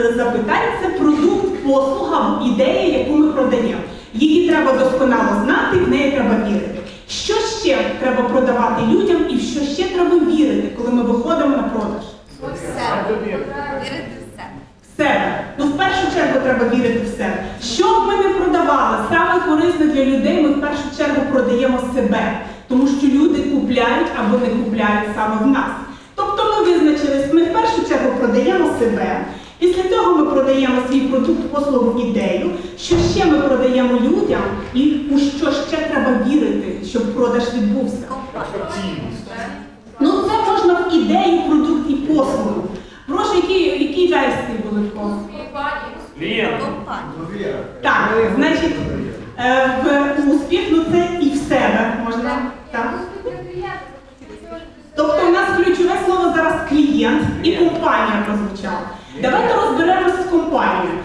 запитань це продукт, послуга ідея, яку ми продаємо. Її треба досконало знати, в неї треба вірити. Що ще треба продавати людям і в що ще треба вірити, коли ми виходимо на продаж? Все. Вірити в себе. В себе. Ну, в першу чергу треба вірити в себе. Що б ми не продавали, саме корисне для людей, ми в першу чергу продаємо себе. Тому що люди купляють або не купляють саме в нас. Тобто ми визначились, ми в першу чергу продаємо себе. Після цього ми продаємо свій продукт, послугу, ідею. Що ще ми продаємо людям, і у що ще треба вірити, щоб продаж відбувся. Ну це можна в ідею, продукт і послугу. Прошу, які, які версії були в кого? Клієнт. Так, значить, е, в успіх, ну це і в себе можна. Так. Тобто у нас ключове слово зараз клієнт і компанія звучало. Давайте розберемося з компанією.